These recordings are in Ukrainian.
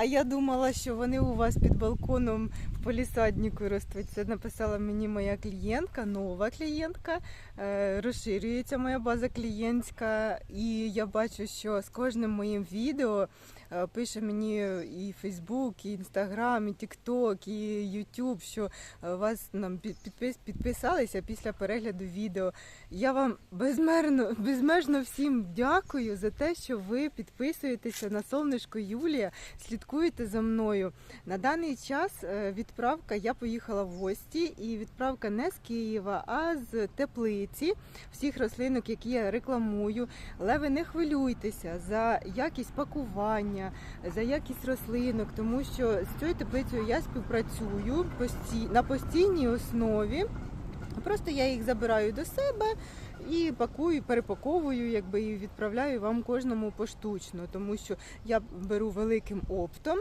А я думала, що вони у вас під балконом в полісаднику ростуть. Це написала мені моя клієнтка, нова клієнтка. Е, Розширюється моя база клієнтська, і я бачу, що з кожним моїм відео е, пише мені і Фейсбук, і Інстаграм, і Тікток, і Ютуб, що е, вас нам підпис, підписалися після перегляду відео. Я вам безмерно, безмежно всім дякую за те, що ви підписуєтеся на сонечко Юлія, слідкуєте за мною. На даний час е, відправка я поїхала в гості, і відправка не з Києва, а з теплиці всіх рослинок, які я рекламую. Але ви не хвилюйтеся за якість пакування, за якість рослинок, тому що з цією теплицею я співпрацюю на постійній основі. Просто я їх забираю до себе і пакую, перепаковую, якби і відправляю вам кожному поштучно, тому що я беру великим оптом.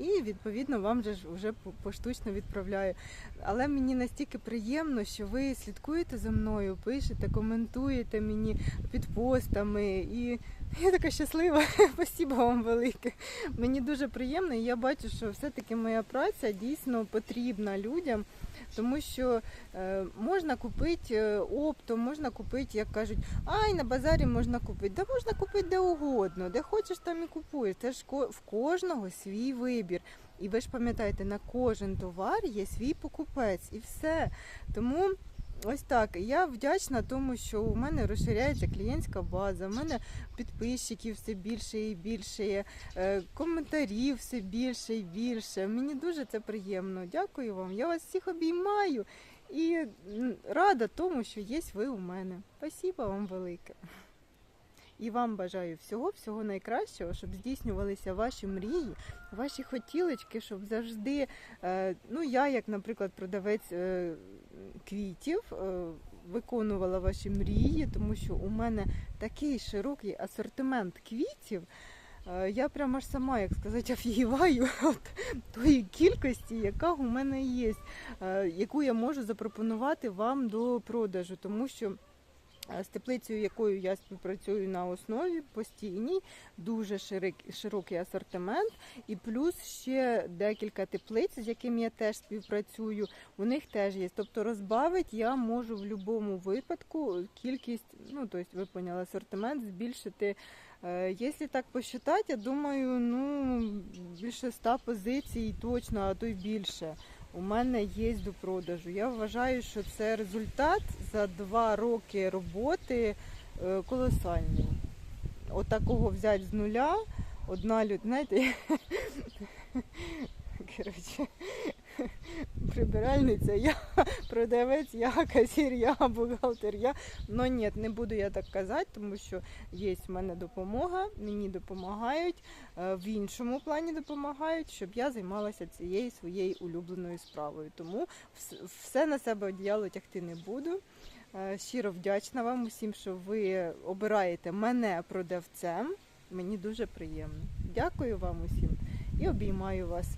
І відповідно вам же вже поштучно відправляю. Але мені настільки приємно, що ви слідкуєте за мною, пишете, коментуєте мені під постами. І я така щаслива. Спасибо вам велике. Мені дуже приємно, і я бачу, що все-таки моя праця дійсно потрібна людям. Тому що е, можна купити е, оптом, можна купити, як кажуть, ай, на базарі можна купити. Да можна купити де угодно, де хочеш, там і купуєш. Це ж в кожного свій вибір. І ви ж пам'ятаєте, на кожен товар є свій покупець і все. Тому ось так. Я вдячна тому, що у мене розширяється клієнтська база, у мене підписчиків все більше і більше, е, коментарів все більше і більше. Мені дуже це приємно. Дякую вам. Я вас всіх обіймаю і рада тому, що є ви у мене. Спасибо вам велике. І вам бажаю всього, всього найкращого, щоб здійснювалися ваші мрії, ваші хотілочки, щоб завжди, е, ну я, як, наприклад, продавець е, квітів, е, виконувала ваші мрії, тому що у мене такий широкий асортимент квітів. Я прямо аж сама, як сказати, офігіваю від тої кількості, яка у мене є, яку я можу запропонувати вам до продажу, тому що з теплицею, якою я співпрацюю на основі постійній, дуже широкий асортимент, і плюс ще декілька теплиць, з якими я теж співпрацюю. У них теж є. Тобто розбавити я можу в будь-якому випадку кількість, ну тобто ви поняли, асортимент збільшити. Е, Якщо так посчитати, я думаю, ну більше ста позицій точно, а то й більше. У мене є до продажу. Я вважаю, що це результат за два роки роботи е, колосальний. Отакого взяти з нуля. Одна людина, знаєте, коротше, прибиральниця, я, продавець, я, касір, я, бухгалтер, я. Ну ні, не буду я так казати, тому що є в мене допомога, мені допомагають, е, в іншому плані допомагають, щоб я займалася цією своєю улюбленою справою. Тому все на себе одіяло тягти не буду. Е, Щиро вдячна вам усім, що ви обираєте мене продавцем. Мені дуже приємно. Дякую вам усім і обіймаю вас.